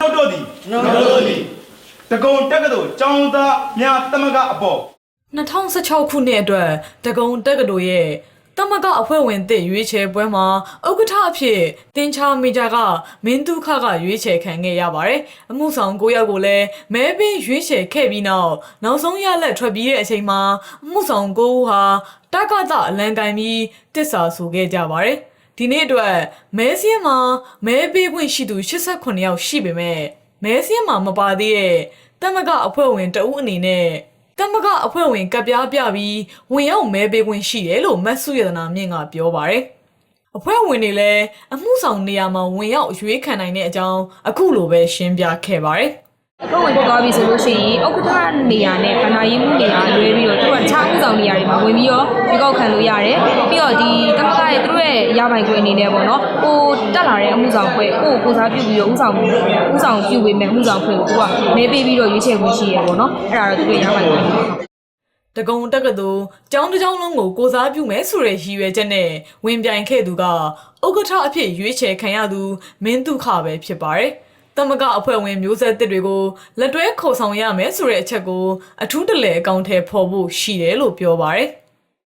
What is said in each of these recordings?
နှုတ်တို့သည်နှုတ်တို့သည်တကုံတက္ကသိုလ်ကျောင်းသားများသမဂအပေါ်2016ခုနှစ်အတွက်တကုံတက္ကသိုလ်ရဲ့သမဂအဖွဲ့ဝင်သစ်ရွေးချယ်ပွဲမှာဥက္ကဋ္ဌအဖြစ်တင်ချာမီဂျာကမင်းတုခကရွေးချယ်ခံခဲ့ရပါတယ်။အမှုဆောင်၉ယောက်ကိုလည်းမဲပင်ရွေးချယ်ခဲ့ပြီးနောက်နောက်ဆုံးရလက်ထွက်ပြီးတဲ့အချိန်မှာအမှုဆောင်၉ဦးဟာတက္ကသအလံကန်ပြီးတစ္ဆာဆိုခဲ့ကြပါတယ်။ ဒီနေ့အတွက်မဲစင်းမှာမဲပေးခွင့်ရှိသူ89ယောက်ရှိပေမဲ့မဲစင်းမှာမပါသေးတဲ့တမကအဖွဲ့ဝင်တဦးအနေနဲ့တမကအဖွဲ့ဝင်ကပ်ပြားပြပြီးဝင်ရောက်မဲပေးခွင့်ရှိတယ်လို့မတ်စုရတနာမြင့်ကပြောပါတယ်။အဖွဲ့ဝင်တွေလည်းအမှုဆောင်နေရာမှာဝင်ရောက်ရွေးခံနိုင်တဲ့အကြောင်းအခုလိုပဲရှင်းပြခဲ့ပါတယ်။ပုံဝင်ဖြစ်သွားပြီဆိုလို့ရှိရင်ဥက္ကဋ္ဌနေရာနဲ့ဗဏ္ဍာရေးမှုနေရာလွဲပြီးတော့သူကခြားဥဆောင်နေရာတွေမှာဝင်ပြီးတော့ဒီကောက်ခံလို့ရတယ်ပြီးတော့ဒီတမ ကရဲ့သူတို့ရဲ့ရပိုင်ခွင့်အနေနဲ့ပေါ့နော်ကိုတက်လာတဲ့အမှုဆောင်ခွင့်ကိုကိုစားပြုပြီးတော့ဥဆောင်ဥဆောင်ပြုပေးမယ်ဥဆောင်ခွင့်ကိုသူကမဲပေးပြီးတော့ရွေးချယ်ခွင့်ရှိရပေါ့နော်အဲ့ဒါတော့သူတို့ရပိုင်ခွင့်တကုံတက္ကသိုလ်ကျောင်းတစ်ကျောင်းလုံးကိုကိုစားပြုမယ်ဆိုတဲ့ရည်ရွယ်ချက်နဲ့ဝင်ပြိုင်ခဲ့သူကဥက္ကဋ္ဌအဖြစ်ရွေးချယ်ခံရသူမင်းဒုခပဲဖြစ်ပါတယ်။တမကအဖွဲ့ဝင်မျိုးဆက်တစ်တွေကိုလက်တွဲခေါ်ဆောင်ရမယ်ဆိုတဲ့အချက်ကိုအထူးတလဲအကောင့်ထဲပေါ်ဖို့ရှိတယ်လို့ပြောပါတယ်။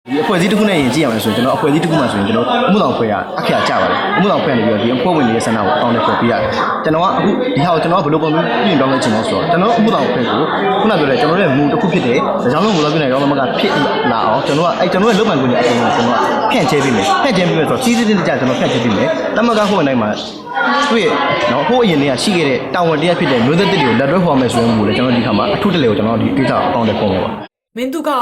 ဒီအဖွဲ့အစည်းတစ်ခုနဲ့ယဉ်ကြည့်ရမယ်ဆိုရင်ကျွန်တော်အဖွဲ့အစည်းတစ်ခုမှဆိုရင်ကျွန်တော်အမှုဆောင်ဖွဲ့ရအခက်အကျပါတယ်အမှုဆောင်ဖွဲ့နေပြီးတော့ဒီအဖွဲ့ဝင်တွေရဲ့ဆန္ဒကိုအကောင့်နဲ့ပေါ်ပြရတယ်ကျွန်တော်ကအခုဒီဟာကိုကျွန်တော်ကဘယ်လိုပုံမျိုးပြင်ပြောင်းလဲချင်လဲဆိုတော့ကျွန်တော်အမှုဆောင်ဖွဲ့ကိုခုနပြောတဲ့ကျွန်တော်ရဲ့မူတစ်ခုဖြစ်တဲ့ဒါကြောင့်လို့မလို့ပြနေရောမကဖြစ်လာအောင်ကျွန်တော်ကအဲကျွန်တော်ရဲ့လုပ်ပိုင်ခွင့်တွေအကုန်လုံးကျွန်တော်ကဖြန့်ချဲပေးမယ်ဖြန့်ချဲပေးမယ်ဆိုတော့စီးစီးတင်းတင်းကြကျွန်တော်ဖြန့်ချဲပေးမယ်တမကဟိုဝင်တိုင်းမှာတွေ့နော်ဟိုအရင်တည်းကရှိခဲ့တဲ့တာဝန်တရားဖြစ်တဲ့မျိုးသက်တစ်တွေကိုလက်တွဲဖော်မယ်ဆိုရင်မူလေကျွန်တော်ဒီခါမှာအထုတလေကိုကျွန်တော်ဒီကိစ္စအကောင့်နဲ့ပုံပါ မင်းသူကဟာ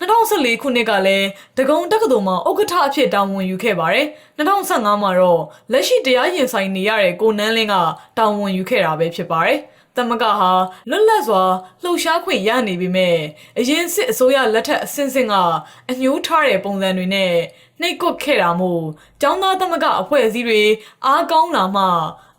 2014ခုနှစ်ကလည်းတကုံတက္ကသိုလ်မှာဥက္ကဋ္ဌအဖြစ်တာဝန်ယူခဲ့ပါတယ်2015မှာတော့လက်ရှိတရားရင်ဆိုင်နေရတဲ့ကိုနန်းလင်းကတာဝန်ယူခဲ့တာပဲဖြစ်ပါတယ် တမကဟာလွတ်လပ်စွာလှုပ်ရှားခွင့်ရနေပေမဲ့အရင်စစ်အစိုးရလက်ထက်အဆင့်ဆင့်ကအညှိုးထားတဲ့ပုံစံတွေနဲ့နှိပ်ကွပ်ခဲ့တာမို့ចောင်းသားတမကအဖွဲ့အစည်းတွေအားကောင်းလာမှ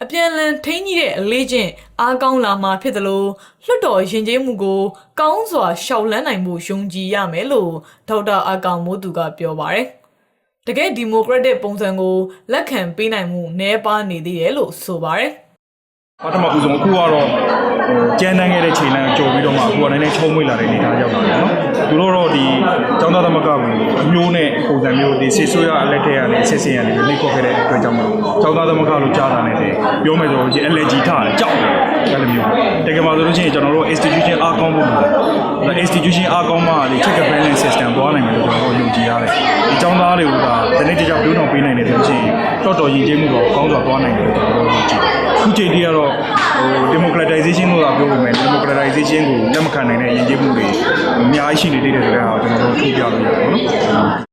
အပြန်လန်ထိန်းကြီးတဲ့အလေးချင်းအားကောင်းလာမှဖြစ်တယ်လို့လွတ်တော်ရင်ကျေးမှုကိုကောင်းစွာရှောက်လန်းနိုင်မှုယုံကြည်ရမယ်လို့ဒေါက်တာအကောင်မိုးသူကပြောပါတယ်။တကယ်ဒီမိုကရက်တစ်ပုံစံကိုလက်ခံပေးနိုင်မှုနည်းပါးနေသေးတယ်လို့ဆိုပါတယ်။ ပထမဦးဆုံးအခုကတော့ဟိုကျန်းတန်းခဲ့တဲ့ချိန်လမ်းကိုကြုံပြီးတော့မှအခုကနည်းနည်းချုံးမွေ့လာတဲ့အနေအထားရောက်လာတယ်နော်သူတို့တော့ဒီကျောင်းသားသမဂ္ဂကိုမျိုးနဲ့ပုံစံမျိုးဒီဆေးဆိုးရအလက်ထက်ကနေဆက်စင်ရနေပြီးနှိပ်ခေါက်ခဲ့တဲ့အတွက်ကြောင့်မလို့ကျောင်းသားသမဂ္ဂလို့ကြားတာနဲ့တည်းပြောမယ်ဆိုရင် allergy ထားတယ်ကြောက်တယ်အဲ့လိုမျိုးတကယ်ပါဆိုလို့ရှိရင်ကျွန်တော်တို့ institution အားကောင်းဖို့လိုတယ်ဒါ institution အားကောင်းမှဒီ check and balance system သွားနိုင်မယ်လို့ကျွန်တော်တို့ယုံကြည်ရတယ်ဒီကျောင်းသားတွေကဒီနေ့ကြောင်ပြုံးတော်ပေးနိုင်တယ်ဆိုလို့ရှိရင်တော်တော်ရည်ကြည်မှုတော့ကောင်းစွာသွားနိုင်တယ်လို့ကျွန်တော်တို့ယုံကြည်တယ် အခုချိန်ထိကတော့ဟို democratization လို့သာပြောပေမဲ့ democratization ကိုလက်မခံနိုင်တဲ့အရင်ကြီးမှုတွေအများကြီးရှိနေသေးတယ်ဆိုတာကိုကျွန်တော်တို့ထုတ်ပြလို့ရတယ်ပေါ့နော်